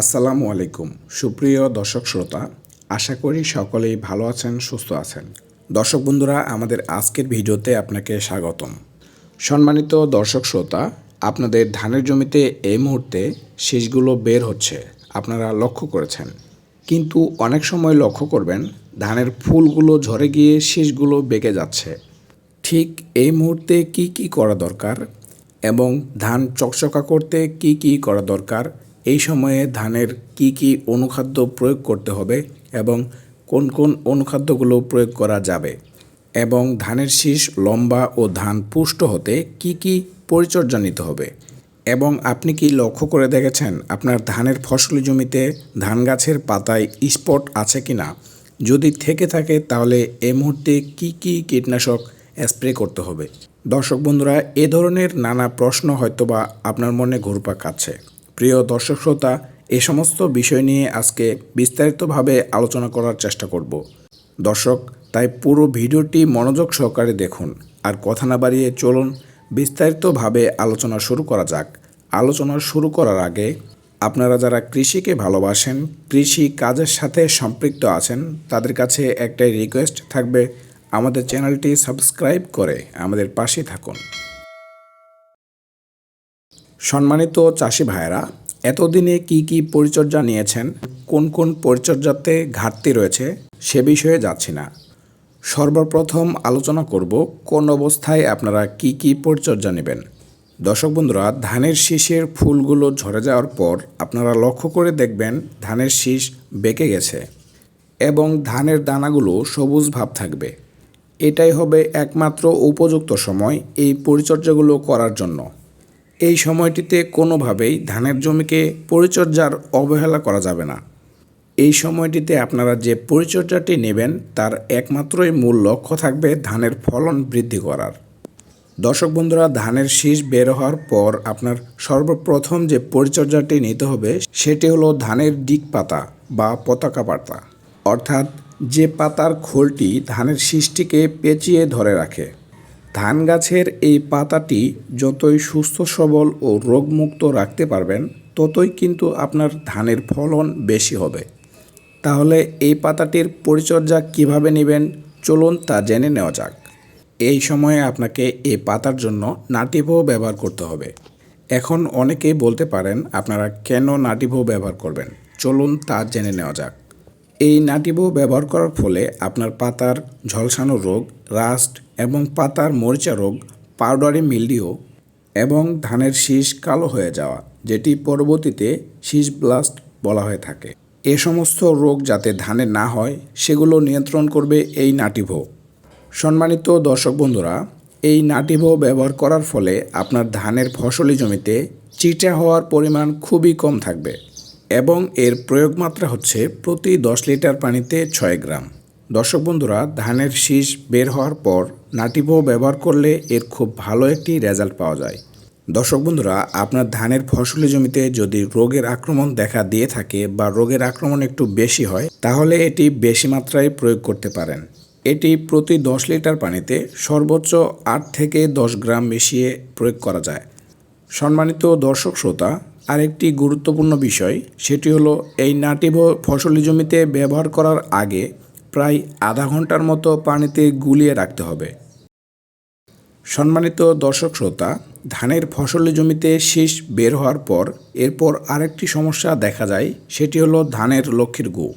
আসসালামু আলাইকুম। সুপ্রিয় দর্শক শ্রোতা, আশা করি সকলেই ভালো আছেন, সুস্থ আছেন। দর্শক বন্ধুরা, আমাদের আজকের ভিডিওতে আপনাকে স্বাগতম। সম্মানিত দর্শক শ্রোতা, আপনাদের ধানের জমিতে এই মুহূর্তে শীষগুলো বের হচ্ছে, আপনারা লক্ষ্য করেছেন। কিন্তু অনেক সময় লক্ষ্য করবেন, ধানের ফুলগুলো ঝরে গিয়ে শীষগুলো বেঁকে যাচ্ছে। ঠিক এই মুহূর্তে কি কি করা দরকার এবং ধান চকচকা করতে কি কি করা দরকার এই সময়ে ধানের কি কি অনুখাদ্য প্রয়োগ করতে হবে এবং কোন কোন অনুখাদ্যগুলো প্রয়োগ করা যাবে? এবং ধানের শীষ লম্বা ও ধান পুষ্ট হতে কি কি পরিচর্যা নিতে হবে? এবং আপনি কি লক্ষ্য করে দেখেছেন আপনার ধানের ফসলি জমিতে ধান গাছের পাতায় স্পট আছে কি না যদি থেকে থাকে, তাহলে এ মুহূর্তে কি কি কীটনাশক স্প্রে করতে হবে? দর্শক বন্ধুরা, এ ধরনের নানা প্রশ্ন হয়তোবা আপনার মনে ঘুরপাক খাচ্ছে। প্রিয় দর্শক শ্রোতা, এ সমস্ত বিষয় নিয়ে আজকে বিস্তারিতভাবে আলোচনা করার চেষ্টা করব। দর্শক, তাই পুরো ভিডিওটি মনোযোগ সহকারে দেখুন। আর কথা না বাড়িয়ে চলুন, বিস্তারিতভাবে আলোচনা শুরু করা যাক। আলোচনা শুরু করার আগে, আপনারা যারা কৃষিকে ভালোবাসেন, কৃষি কাজের সাথে সম্পৃক্ত আছেন, তাদের কাছে একটাই রিকোয়েস্ট থাকবে, আমাদের চ্যানেলটি সাবস্ক্রাইব করে আমাদের পাশে থাকুন। সম্মানিত চাষি ভাইয়েরা, এতদিনে কি কি পরিচর্যা নিয়েছেন, কোন কোন পরিচর্যাতে ঘাটতি রয়েছে সে বিষয়ে যাচ্ছি না। সর্বপ্রথম আলোচনা করব কোন অবস্থায় আপনারা কি কি পরিচর্যা নেবেন। দর্শক বন্ধুরা, ধানের শীষের ফুলগুলো ঝরে যাওয়ার পর আপনারা লক্ষ্য করে দেখবেন ধানের শীষ বেঁকে গেছে এবং ধানের দানাগুলো সবুজ ভাব থাকবে। এটাই হবে একমাত্র উপযুক্ত সময় এই পরিচর্যাগুলো করার জন্য। এই সময়টিতে কোনোভাবেই ধানের জমিকে পরিচর্যার অবহেলা করা যাবে না। এই সময়টিতে আপনারা যে পরিচর্যাটি নেবেন, তার একমাত্রই মূল লক্ষ্য থাকবে ধানের ফলন বৃদ্ধি করার। দর্শক বন্ধুরা, ধানের শীষ বের হওয়ার পর আপনার সর্বপ্রথম যে পরিচর্যাটি নিতে হবে, সেটি হলো ধানের ডিক পাতা বা পতাকা পাতা। অর্থাৎ যে পাতার খোলটি ধানের শীষটিকে পেঁচিয়ে ধরে রাখে। ধান গাছের এই পাতাটি যতই সুস্থ, সবল ও রোগমুক্ত রাখতে পারবেন, ততই কিন্তু আপনার ধানের ফলন বেশি হবে। তাহলে এই পাতাটির পরিচর্যা কীভাবে নেবেন? চলুন তা জেনে নেওয়া যাক। এই সময়ে আপনাকে এই পাতার জন্য নাটিভো ব্যবহার করতে হবে। এখন অনেকেই বলতে পারেন, আপনারা কেন নাটিভো ব্যবহার করবেন? চলুন তা জেনে নেওয়া যাক। এই নাটিভো ব্যবহার করার ফলে আপনার পাতার ঝলসানো রোগ, রাস্ট এবং পাতার মরিচা রোগ, পাউডারি মিলডিও এবং ধানের শীষ কালো হয়ে যাওয়া, যেটি পরবর্তীতে শীষ ব্লাস্ট বলা হয়ে থাকে। এ সমস্ত রোগ যাতে ধানে না হয়, সেগুলো নিয়ন্ত্রণ করবে এই নাটিভো। সম্মানিত দর্শক বন্ধুরা, এই নাটিভো ব্যবহার করার ফলে আপনার ধানের ফসলি জমিতে চিটা হওয়ার পরিমাণ খুবই কম থাকবে এবং এর প্রয়োগ মাত্রা হচ্ছে প্রতি দশ লিটার পানিতে ছয় গ্রাম। দর্শক বন্ধুরা, ধানের শীষ বের হওয়ার পর নাটিভো ব্যবহার করলে এর খুব ভালো একটি রেজাল্ট পাওয়া যায়। দর্শক বন্ধুরা, আপনার ধানের ফসলি জমিতে যদি রোগের আক্রমণ দেখা দিয়ে থাকে বা রোগের আক্রমণ একটু বেশি হয়, তাহলে এটি বেশি মাত্রায় প্রয়োগ করতে পারেন। এটি প্রতি দশ লিটার পানিতে সর্বোচ্চ আট থেকে দশ গ্রাম মিশিয়ে প্রয়োগ করা যায়। সম্মানিত দর্শক শ্রোতা, আরেকটি গুরুত্বপূর্ণ বিষয়, সেটি হলো এই নাটিভো ফসলি জমিতে ব্যবহার করার আগে প্রায় আধা ঘণ্টার মতো পানিতে গুলিয়ে রাখতে হবে। সম্মানিত দর্শক শ্রোতা, ধানের ফসলি জমিতে শীষ বের হওয়ার পর এরপর আরেকটি সমস্যা দেখা যায়, সেটি হলো ধানের লক্ষ্মীর গু।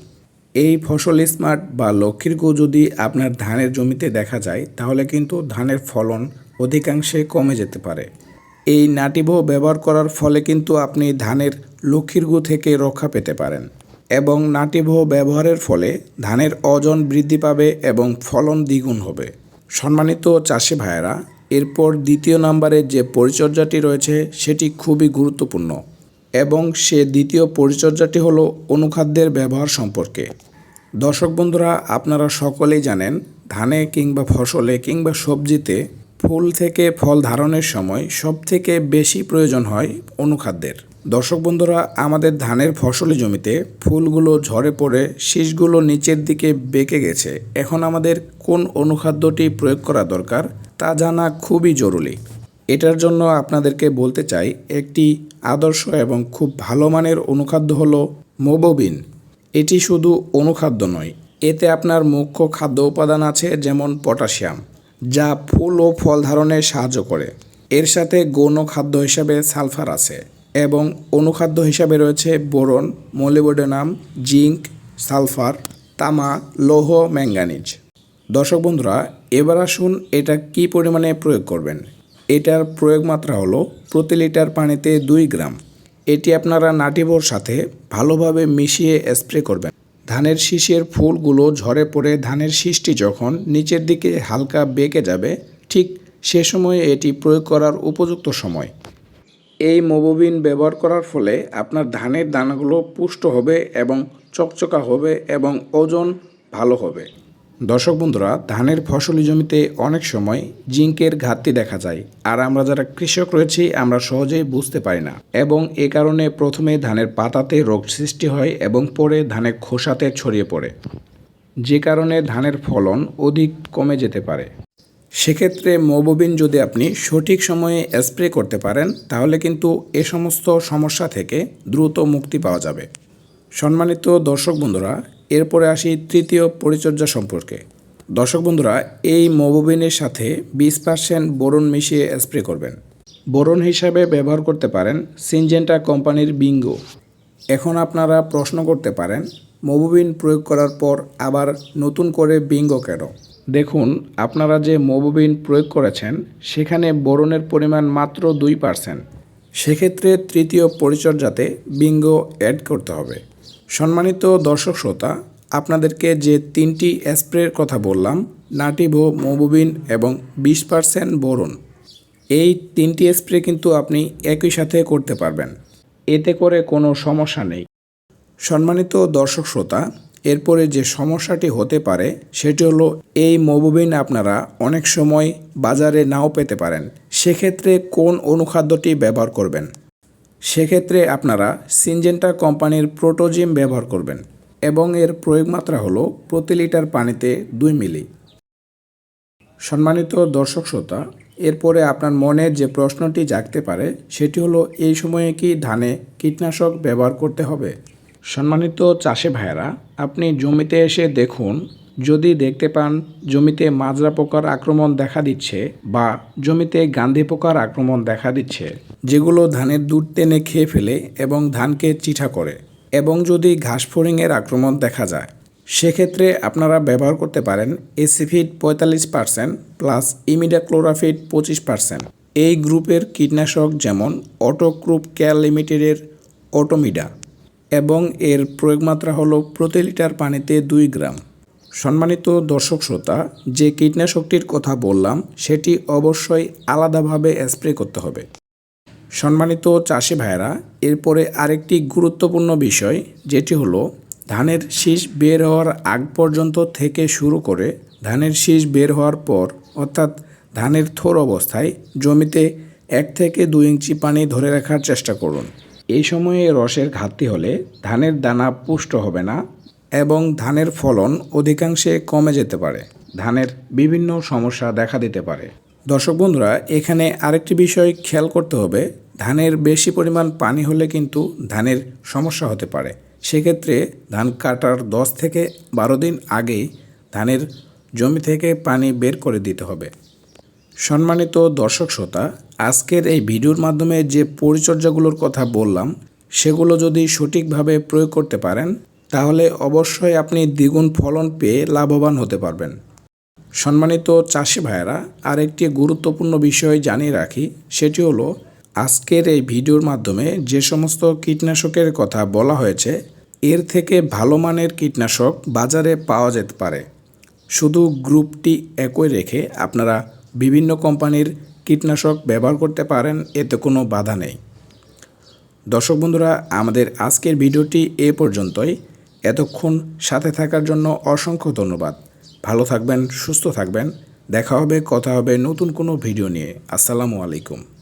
এই ফসল স্মার্ট বা লক্ষ্মীর গু যদি আপনার ধানের জমিতে দেখা যায়, তাহলে কিন্তু ধানের ফলন অধিকাংশে কমে যেতে পারে। এই নাটিভো ব্যবহার করার ফলে কিন্তু আপনি ধানের লক্ষ্মীর গু থেকে রক্ষা পেতে পারেন। এবং নাটিভো ব্যবহারের ফলে ধানের ওজন বৃদ্ধি পাবে এবং ফলন দ্বিগুণ হবে। সম্মানিত চাষি ভাইয়েরা, এরপর দ্বিতীয় নম্বরে যে পরিচর্যাটি রয়েছে সেটি খুবই গুরুত্বপূর্ণ এবং সে দ্বিতীয় পরিচর্যাটি হলো অনুখাদ্যের ব্যবহার সম্পর্কে। দর্শক বন্ধুরা, আপনারা সকলেই জানেন, ধানে কিংবা ফসলে কিংবা সবজিতে ফুল থেকে ফল ধারণের সময় সবথেকে বেশি প্রয়োজন হয় অনুখাদ্যের। দর্শক বন্ধুরা, আমাদের ধানের ফসলি জমিতে ফুলগুলো ঝরে পড়ে, শীষগুলো নিচের দিকে বেঁকে গেছে। এখন আমাদের কোন অনুখাদ্যটি প্রয়োগ করা দরকার তা জানা খুবই জরুরি। এটার জন্য আপনাদেরকে বলতে চাই, একটি আদর্শ এবং খুব ভালো মানের অনুখাদ্য হলো মোবোবিন। এটি শুধু অনুখাদ্য নয়, এতে আপনার মুখ্য খাদ্য উপাদান আছে যেমন পটাশিয়াম, যা ফুল ও ফল ধারণে সাহায্য করে। এর সাথে গৌণ খাদ্য হিসাবে সালফার আছে। এবং অনুখাদ্য হিসাবে রয়েছে বোরন মোলিবডেনাম জিঙ্ক, সালফার, তামা, লৌহ ম্যাঙ্গানিজ দর্শক বন্ধুরা, এবার আসুন এটা কি পরিমাণে প্রয়োগ করবেন? এটার প্রয়োগ মাত্রা হলো প্রতি লিটার পানিতে দুই গ্রাম। এটি আপনারা নাটিবোর সাথে ভালোভাবে মিশিয়ে স্প্রে করবেন। ধানের শীষের ফুলগুলো ঝরে পড়ে ধানের শীষটি যখন নিচের দিকে হালকা বেঁকে যাবে, ঠিক সে সময়ে এটি প্রয়োগ করার উপযুক্ত সময়। এই মোবোবিন ব্যবহার করার ফলে আপনার ধানের দানাগুলো পুষ্ট হবে এবং চকচকা হবে এবং ওজন ভালো হবে। দর্শক বন্ধুরা, ধানের ফসলি জমিতে অনেক সময় জিঙ্কের ঘাটতি দেখা যায়। আর আমরা যারা কৃষক রয়েছি, আমরা সহজেই বুঝতে পারি না। এবং এ কারণে প্রথমে ধানের পাতাতে রোগ সৃষ্টি হয় এবং পরে ধানের খোসাতে ছড়িয়ে পড়ে। যে কারণে ধানের ফলন অধিক কমে যেতে পারে। সেক্ষেত্রে মোবোবিন যদি আপনি সঠিক সময়ে স্প্রে করতে পারেন, তাহলে কিন্তু এ সমস্ত সমস্যা থেকে দ্রুত মুক্তি পাওয়া যাবে। সম্মানিত দর্শক বন্ধুরা, এরপরে আসি তৃতীয় পরিচর্যা সম্পর্কে। দর্শক বন্ধুরা, এই মোবোবিনের সাথে বিশ পার্সেন্ট বোরন মিশিয়ে স্প্রে করবেন। বোরন হিসাবে ব্যবহার করতে পারেন সিনজেন্টা কোম্পানির বিঙ্গো। এখন আপনারা প্রশ্ন করতে পারেন মোবোবিন প্রয়োগ করার পর আবার নতুন করে বিঙ্গো কেন? দেখুন, আপনারা যে মোবোবিন প্রয়োগ করেছেন, সেখানে বোরনের পরিমাণ মাত্র দুই পার্সেন্ট সেক্ষেত্রে তৃতীয় পরিচর্যাতে বিঙ্গো অ্যাড করতে হবে। সম্মানিত দর্শক শ্রোতা, আপনাদেরকে যে তিনটি স্প্রের কথা বললাম, নাটিভো মোবোবিন এবং বিশ পার্সেন্ট বোরন, এই তিনটি স্প্রে কিন্তু আপনি একই সাথে করতে পারবেন। এতে করে কোনো সমস্যা নেই। সম্মানিত দর্শক শ্রোতা এরপরে যে সমস্যাটি হতে পারে, সেটি হলো এই মোবোবিন আপনারা অনেক সময় বাজারে নাও পেতে পারেন। সেক্ষেত্রে কোন অনুখাদ্যটি ব্যবহার করবেন? সেক্ষেত্রে আপনারা সিনজেন্টা কোম্পানির প্রোটোজিম ব্যবহার করবেন এবং এর প্রয়োগ মাত্রা হলো প্রতি লিটার পানিতে দুই মিলি। সম্মানিত দর্শক শ্রোতা, এরপরে আপনার মনে যে প্রশ্নটি জাগতে পারে, সেটি হলো, এই সময়ে কি ধানে কীটনাশক ব্যবহার করতে হবে? সম্মানিত চাষি ভাইয়েরা, আপনি জমিতে এসে দেখুন, যদি দেখতে পান জমিতে মাজরা পোকার আক্রমণ দেখা দিচ্ছে বা জমিতে গান্ধী পোকার আক্রমণ দেখা দিচ্ছে, যেগুলো ধানের দুধ টেনে খেয়ে ফেলে এবং ধানকে চিঠা করে এবং যদি ঘাস ফড়িংয়ের আক্রমণ দেখা যায়, সেক্ষেত্রে আপনারা ব্যবহার করতে পারেন এসিফিড পঁয়তাল্লিশ পার্সেন্ট প্লাস ইমিডাক্লোরাফিড পঁচিশ পার্সেন্ট এই গ্রুপের কীটনাশক যেমন অটোক্রুপ কেয়ার লিমিটেডের অটোমিডা। এবং এর প্রয়োগ মাত্রা হলো প্রতি লিটার পানিতে দুই গ্রাম। সম্মানিত দর্শক শ্রোতা, যে কীটনাশকটির কথা বললাম, সেটি অবশ্যই আলাদাভাবে স্প্রে করতে হবে। সম্মানিত চাষি ভাইয়েরা, এরপরে আরেকটি গুরুত্বপূর্ণ বিষয়, যেটি হলো ধানের শীষ বের হওয়ার আগ পর্যন্ত থেকে শুরু করে ধানের শীষ বের হওয়ার পর, অর্থাৎ ধানের থোর অবস্থায় জমিতে এক থেকে দুই ইঞ্চি পানি ধরে রাখার চেষ্টা করুন। এই সময়ে রসের ঘাটতি হলে ধানের দানা পুষ্ট হবে না এবং ধানের ফলন অধিকাংশে কমে যেতে পারে। ধানের বিভিন্ন সমস্যা দেখা দিতে পারে। দর্শক বন্ধুরা, এখানে আরেকটি বিষয় খেয়াল করতে হবে। ধানের বেশি পরিমাণ পানি হলে কিন্তু ধানের সমস্যা হতে পারে। সেক্ষেত্রে ধান কাটার দশ থেকে বারো দিন আগেই ধানের জমি থেকে পানি বের করে দিতে হবে। সম্মানিত দর্শক শ্রোতা, আজকের এই ভিডিওর মাধ্যমে যে পরিচর্যাগুলোর কথা বললাম, সেগুলো যদি সঠিকভাবে প্রয়োগ করতে পারেন, তাহলে অবশ্যই আপনি দ্বিগুণ ফলন পেয়ে লাভবান হতে পারবেন। সম্মানিত চাষি ভাইয়েরা, আরেকটি গুরুত্বপূর্ণ বিষয় জানিয়ে রাখি, সেটি হলো আজকের এই ভিডিওর মাধ্যমে যে সমস্ত কীটনাশকের কথা বলা হয়েছে, এর থেকে ভালো মানের কীটনাশক বাজারে পাওয়া যেতে পারে। শুধু গ্রুপটি একই রেখে আপনারা বিভিন্ন কোম্পানির কীটনাশক ব্যবহার করতে পারেন, এতে কোনো বাধা নেই। দর্শক বন্ধুরা, আমাদের আজকের ভিডিওটি এ পর্যন্তই। এতক্ষণ সাথে থাকার জন্য অসংখ্য ধন্যবাদ। ভালো থাকবেন, সুস্থ থাকবেন। দেখা হবে, কথা হবে নতুন কোনো ভিডিও নিয়ে। আসসালামু আলাইকুম।